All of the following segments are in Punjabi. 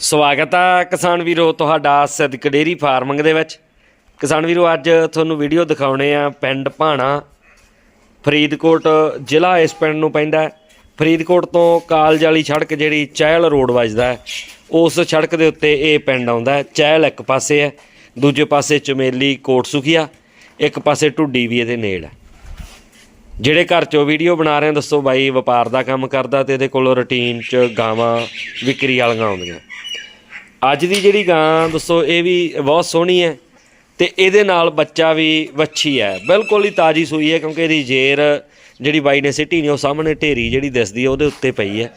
ਸਵਾਗਤ ਆ ਕਿਸਾਨ ਵੀਰੋ ਤੁਹਾਡਾ ਸਿੱਧਕ ਡੇਰੀ ਫਾਰਮਿੰਗ ਦੇ ਵਿੱਚ। ਕਿਸਾਨ ਵੀਰੋ, ਅੱਜ ਤੁਹਾਨੂੰ ਵੀਡੀਓ ਦਿਖਾਉਣੇ ਆ ਪਿੰਡ ਭਾਣਾ। ਫਰੀਦਕੋਟ ਜ਼ਿਲ੍ਹਾ ਇਸ ਪਿੰਡ ਨੂੰ ਪੈਂਦਾ ਫਰੀਦਕੋਟ ਤੋਂ ਕਾਲਜ ਵਾਲੀ ਸੜਕ ਜਿਹੜੀ ਚਹਿਲ ਰੋਡ ਵੱਜਦਾ ਉਸ ਸੜਕ ਦੇ ਉੱਤੇ ਇਹ ਪਿੰਡ ਆਉਂਦਾ ਚਹਿਲ ਇੱਕ ਪਾਸੇ ਹੈ, ਦੂਜੇ ਪਾਸੇ ਚਮੇਲੀ ਕੋਟ ਸੁਖੀਆ ਇੱਕ ਪਾਸੇ ਢੁੱਡੀ ਵੀ ਇਹਦੇ ਨੇੜ ਹੈ। ਜਿਹੜੇ ਘਰ ਚੋਂ ਵੀਡੀਓ ਬਣਾ ਰਹੇ ਦੱਸੋ ਬਾਈ, ਵਪਾਰ ਦਾ ਕੰਮ ਕਰਦਾ ਤੇ ਇਹਦੇ ਕੋਲੋਂ ਰੁਟੀਨ 'ਚ ਗਾਵਾਂ, ਵਿਕਰੀ ਵਾਲੀਆਂ ਆਉਂਦੀਆਂ। ਅੱਜ ਦੀ ਜਿਹੜੀ ਗਾਂ ਦੱਸੋ ਇਹ ਵੀ ਬਹੁਤ ਸੋਹਣੀ ਹੈ ਤੇ ਇਹਦੇ ਨਾਲ ਬੱਚਾ ਵੀ ਵੱਛੀ ਹੈ। ਬਿਲਕੁਲ ਹੀ ਤਾਜੀ ਸੂਈ ਹੈ ਕਿਉਂਕਿ ਇਹਦੀ ਜੇਰ ਜਿਹੜੀ ਬਾਈ ਨੇ ਸਿੱਟੀ ਨੇ ਉਹ ਸਾਹਮਣੇ ਢੇਰੀ ਜਿਹੜੀ ਦਿਸਦੀ ਹੈ ਉਹਦੇ ਉੱਤੇ ਪਈ ਹੈ।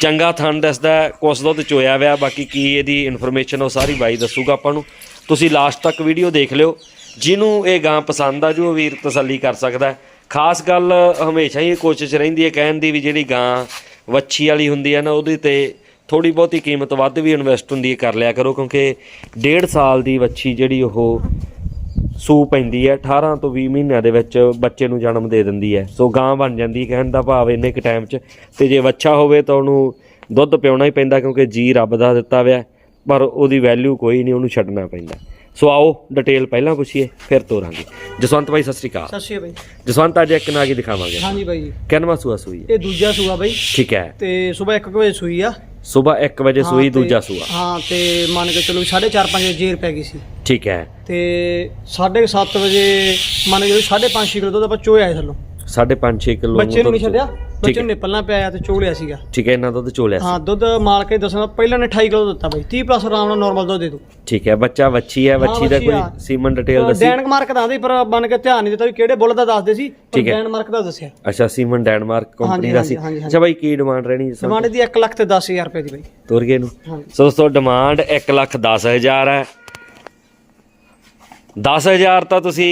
ਚੰਗਾ ਥਣ ਦੱਸਦਾ ਹੈ, ਕੁਛ ਦੁੱਧ ਚੋਇਆ ਹੋਇਆ ਬਾਕੀ ਕੀ ਇਹਦੀ ਇਨਫੋਰਮੇਸ਼ਨ ਉਹ ਸਾਰੀ ਬਾਈ ਦੱਸੂਗਾ ਆਪਾਂ ਨੂੰ। ਤੁਸੀਂ ਲਾਸਟ ਤੱਕ ਵੀਡੀਓ ਦੇਖ ਲਿਓ। ਜਿਹਨੂੰ ਇਹ ਗਾਂ ਪਸੰਦ ਆ ਜੋ ਵੀਰ ਤਸੱਲੀ ਕਰ ਸਕਦਾ ਖਾਸ ਗੱਲ ਹਮੇਸ਼ਾ ਹੀ ਕੋਸ਼ਿਸ਼ ਰਹਿੰਦੀ ਹੈ ਕਹਿਣ ਦੀ ਵੀ ਜਿਹੜੀ ਗਾਂ ਵੱਛੀ ਵਾਲੀ ਹੁੰਦੀ ਹੈ ਨਾ ਉਹਦੇ ਤੇ ਥੋੜੀ ਬਹੁਤੀ ਕੀਮਤ ਵੱਧ ਵੀ ਇਨਵੈਸਟ ਹੁੰਦੀ ਹੈ ਕਰ ਲਿਆ ਕਰੋ ਕਿਉਂਕਿ ਡੇਢ ਸਾਲ ਦੀ ਵੱਛੀ ਜਿਹੜੀ ਉਹ ਸੂ ਪੈਂਦੀ ਹੈ 18 ਤੋਂ 20 ਮਹੀਨਿਆਂ ਦੇ ਵਿੱਚ ਬੱਚੇ ਨੂੰ ਜਨਮ ਦੇ ਦਿੰਦੀ ਹੈ। ਸੋ ਗਾਂ ਬਣ ਜਾਂਦੀ ਹੈ ਕਹਿਣ ਦਾ ਭਾਵ ਇੰਨੇ ਕੁ ਟਾਈਮ 'ਚ। ਤੇ ਜੇ ਬੱਚਾ ਹੋਵੇ ਤਾਂ ਉਹਨੂੰ ਦੁੱਧ ਪਿਉਣਾ ਹੀ ਪੈਂਦਾ ਕਿਉਂਕਿ ਜੀ ਰੱਬ ਦਾ ਦਿੱਤਾ ਹੋਇਆ ਪਰ ਉਹਦੀ ਵੈਲਿਊ ਕੋਈ ਨਹੀਂ ਉਹਨੂੰ ਛੱਡਣਾ ਪੈਂਦਾ। ਸੋ ਆਓ ਡਿਟੇਲ ਪਹਿਲਾਂ ਪੁੱਛੀਏ ਫਿਰ ਤੋਰਾਂਗੇ। ਜਸਵੰਤ ਬਾਈ ਸਤਿ ਸ੍ਰੀ ਅਕਾਲ। ਸਤਿ ਸ਼੍ਰੀ ਅਕਾਲ ਬਾਈ। ਜਸਵੰਤ ਅੱਜ ਇੱਕ ਨਾਗੀ ਦਿਖਾਵਾਂਗੇ। ਹਾਂਜੀ ਬਾਈ। ਕਿੰਨਵਾਂ ਸੂਆ ਸੂਈ ਹੈ? ਇਹ ਦੂਜਾ ਸੂਆ ਬਾਈ। ਠੀਕ ਹੈ। ਤੇ ਸਵੇਰ 1 ਵਜੇ ਸੂਈ ਆ। ਸਵੇਰ 1 ਵਜੇ ਸੂਈ ਤੇ- ਦੂਜਾ ਸੂਆ। ਹਾਂ ਤੇ ਮੰਨ ਕੇ ਚਲੋ 4:30 5 ਵਜੇ ਜੇਰ ਪੈ ਗਈ ਸੀ। ਠੀਕ ਹੈ। ਤੇ 7:30 ਵਜੇ ਮੰਨ ਕੇ 5.5 ਕਿਲੋ ਦੁੱਧ ਆਪਾਂ ਚੋਇਆ ਸੀ ਥੱਲੋਂ। 5.5 6 ਕਿਲੋ ਬੱਚੇ ਨੂੰ ਨਹੀਂ ਛੱਡਿਆ? ਬੱਚੇ ਨੂੰ ਨਿਪਲਣਾ ਪਿਆ ਤੇ ਚੋਲਿਆ ਸੀਗਾ। ਠੀਕ ਹੈ ਇਹਨਾਂ ਦੁੱਧ ਚੋਲਿਆ ਸੀ। ਹਾਂ ਦੁੱਧ ਮਾਲ ਕੇ ਦੱਸਣਾ ਪਹਿਲਾਂ ਨੇ 28 ਕਿਲੋ ਦਿੱਤਾ ਬਾਈ। 30 ਪਲੱਸ ਆਰਾਮ ਨਾਲ ਨਾਰਮਲ ਦੁੱਧ ਦੇ ਦੂ ਠੀਕ ਹੈ ਬੱਚਾ ਵੱਛੀ ਹੈ ਵੱਛੀ ਦਾ। ਕੋਈ ਸੀਮਨ ਡਿਟੇਲ ਦੱਸੀ? ਡੈਨਕ ਮਾਰਕ ਦਾ ਆਂਦੀ ਪਰ ਮੰਨ ਕੇ ਧਿਆਨ ਨਹੀਂ ਦਿੱਤਾ ਵੀ ਕਿਹੜੇ ਬੁੱਲ ਦਾ ਦੱਸਦੇ ਸੀ ਪਰ ਠੀਕ ਹੈ। ਡੈਨ ਮਾਰਕ ਦਾ ਦੱਸਿਆ। ਅੱਛਾ ਸੀਮਨ ਡੈਨਮਾਰਕ ਕੰਪਨੀ ਦਾ ਸੀ। ਅੱਛਾ ਬਾਈ ਕੀ ਡਿਮਾਂਡ ਰਹਿਣੀ ਜੀ ਡਿਮਾਂਡ ਦੀ 1 ਲੱਖ ਤੇ 10000 ਰੁਪਏ ਦੀ ਬਾਈ। ਤੁਰਗੇ ਨੂੰ ਹਾਂਜੀ। ਸੋ ਦੋਸਤੋ ਡਿਮਾਂਡ 1 ਲੱਖ 10000 ਹੈ। 10000 ਤਾਂ ਤੁਸੀਂ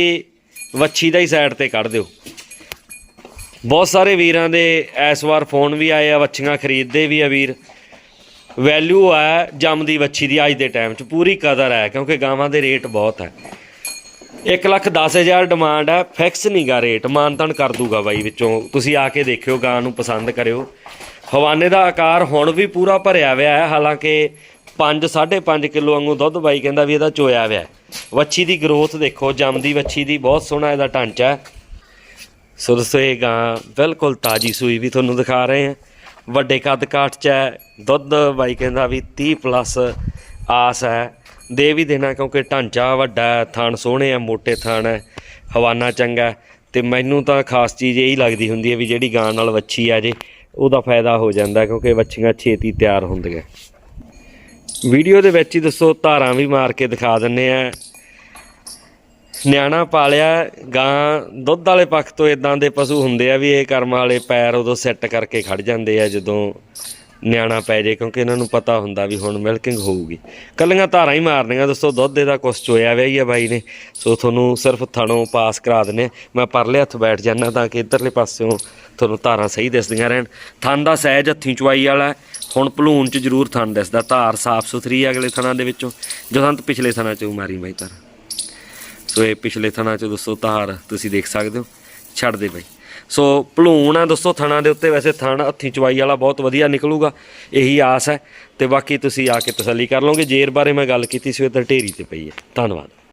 ਵੱਛੀ ਦਾ ਹੀ ਸਾਈਡ ਤੇ ਕੱਢ ਦਿਓ। ਬਹੁਤ ਸਾਰੇ ਵੀਰਾਂ ਦੇ ਇਸ ਵਾਰ ਫੋਨ ਵੀ ਆਏ ਆ, ਵੱਛੀਆਂ ਖਰੀਦਦੇ ਵੀ ਆ ਵੀਰ। ਵੈਲਿਊ ਹੈ ਜੰਮਦੀ ਵੱਛੀ ਦੀ ਅੱਜ ਦੇ ਟਾਈਮ 'ਚ, ਪੂਰੀ ਕਦਰ ਹੈ, ਕਿਉਂਕਿ ਗਾਵਾਂ ਦੇ ਰੇਟ ਬਹੁਤ ਹੈ। 1 ਲੱਖ 10000 ਡਿਮਾਂਡ ਹੈ ਫਿਕਸ ਨਹੀਂਗਾ ਰੇਟ ਮਾਨਤਨ ਕਰ ਦੂਗਾ ਬਾਈ ਵਿੱਚੋਂ। ਤੁਸੀਂ ਆ ਕੇ ਦੇਖਿਓ, ਗਾਂ ਨੂੰ ਪਸੰਦ ਕਰਿਓ। ਹਵਾਨੇ ਦਾ ਆਕਾਰ ਹੁਣ ਵੀ ਪੂਰਾ ਭਰਿਆ ਹੋਇਆ ਹੈ, ਹਾਲਾਂਕਿ 5 5.5 ਕਿਲੋ ਵਾਂਗੂ ਦੁੱਧ ਬਾਈ ਕਹਿੰਦਾ ਵੀ ਇਹਦਾ ਚੋਇਆ ਹੋਇਆ ਵੱਛੀ ਦੀ ਗਰੋਥ ਦੇਖੋ ਜੰਮਦੀ ਵੱਛੀ ਦੀ ਬਹੁਤ ਸੋਹਣਾ ਇਹਦਾ ਢਾਂਚਾ ਹੈ। ਸੋ ਦੋਸਤੋ ਇਹ ਗਾਂ ਬਿਲਕੁਲ ਤਾਜੀ ਸੂਈ ਵੀ ਤੁਹਾਨੂੰ ਦਿਖਾ ਰਹੇ ਹਾਂ। ਵੱਡੇ ਕੱਦ ਕਾਠ ਚ ਹੈ ਦੁੱਧ ਬਾਈ ਕਹਿੰਦਾ ਵੀ 30 ਪਲੱਸ ਆਸ ਹੈ। ਦੇ ਵੀ ਦੇਣਾ ਕਿਉਂਕਿ ਢਾਂਚਾ ਵੱਡਾ ਹੈ ਥਣ ਸੋਹਣੇ ਆ ਮੋਟੇ ਥਣ ਹੈ ਹਵਾਨਾ ਚੰਗਾ ਹੈ, ਤੇ ਮੈਨੂੰ ਤਾਂ ਖਾਸ ਚੀਜ਼ ਇਹੀ ਲੱਗਦੀ ਹੁੰਦੀ ਹੈ ਵੀ ਜਿਹੜੀ ਗਾਂ ਨਾਲ ਵੱਛੀ ਆ ਜੇ ਉਹਦਾ ਫਾਇਦਾ ਹੋ ਜਾਂਦਾ ਕਿਉਂਕਿ ਵੱਛੀਆਂ ਛੇਤੀ ਤਿਆਰ ਹੁੰਦੀਆਂ। ਵੀਡੀਓ ਦੇ ਵਿੱਚ ਹੀ ਦੱਸੋ ਧਾਰਾਂ ਵੀ ਮਾਰ ਕੇ ਦਿਖਾ ਦਿੰਨੇ ਆ ਨਿਆਣਾ ਪਾਲਿਆ ਗਾਂ, ਦੁੱਧ ਵਾਲੇ ਪੱਖ ਤੋਂ ਇਦਾਂ ਦੇ ਪਸ਼ੂ ਹੁੰਦੇ ਆ ਵੀ ਇਹ ਕਰਮ ਵਾਲੇ ਪੈਰ ਉਦੋਂ ਸੈੱਟ ਕਰਕੇ ਖੜ ਜਾਂਦੇ ਆ ਜਦੋਂ ਨਿਆਣਾ ਪੈ ਜੇ, ਕਿਉਂਕਿ ਇਹਨਾਂ ਨੂੰ ਪਤਾ ਹੁੰਦਾ ਵੀ ਹੁਣ ਮਿਲਕਿੰਗ ਹੋਊਗੀ। ਕੱਲੀਆਂ ਧਾਰਾਂ ਹੀ ਮਾਰਨੀਆਂ ਦੋਸਤੋ ਦੁੱਧ ਇਹਦਾ ਕੁਛ ਚੋਇਆ ਵਿਆ ਹੀ ਆ ਬਾਈ ਨੇ? ਸੋ ਤੁਹਾਨੂੰ ਸਿਰਫ ਥਣੋਂ ਪਾਸ ਕਰਾ ਦਿੰਨੇ ਆ। ਮੈਂ ਪਰਲੇ ਹੱਥ ਬੈਠ ਜਾਣਾ ਤਾਂ ਕਿ ਇਧਰਲੇ ਪਾਸਿਓਂ ਤੁਹਾਨੂੰ ਧਾਰਾਂ ਸਹੀ ਦਿਸਦੀਆਂ ਰਹਿਣ। ਥਣ ਦਾ ਸਹਿਜ ਹੱਥੀਂ ਚੁਆਈ ਵਾਲਾ ਹੁਣ ਭਲੂਣ ਚ ਜ਼ਰੂਰ ਥਣ ਦਿਸਦਾ। ਧਾਰ ਸਾਫ਼ ਸੁਥਰੀ ਹੈ ਅਗਲੇ ਥਣਾਂ ਦੇ ਵਿੱਚੋਂ। ਜਸੰਤ ਪਿਛਲੇ ਥਣਾਂ ਚੋਂ ਮਾਰੀ ਬਾਈ ਧਾਰ। ਸੋ ਇਹ ਪਿਛਲੇ ਥਣਾ ਚ ਦੋਸਤੋ ਧਾਰ ਤੁਸੀਂ ਦੇਖ ਸਕਦੇ ਹੋ ਛੱਡ ਦੇ ਬਾਈ। ਸੋ ਭਲੂਣ ਆ ਦੋਸਤੋ ਥਣਾ ਦੇ ਉੱਤੇ, ਵੈਸੇ ਥਣ ਹੱਥੀਂ ਚਵਾਈ ਵਾਲਾ ਬਹੁਤ ਵਧੀਆ ਨਿਕਲੂਗਾ, ਇਹੀ ਆਸ ਹੈ। ਤੇ ਬਾਕੀ ਤੁਸੀਂ ਆ ਕੇ ਤਸੱਲੀ ਕਰ ਲਓਗੇ, ਜੇਰ ਬਾਰੇ ਮੈਂ ਗੱਲ ਕੀਤੀ ਸੀ, ਉਹ ਢੇਰੀ ਤੇ ਪਈ ਹੈ। ਧੰਨਵਾਦ।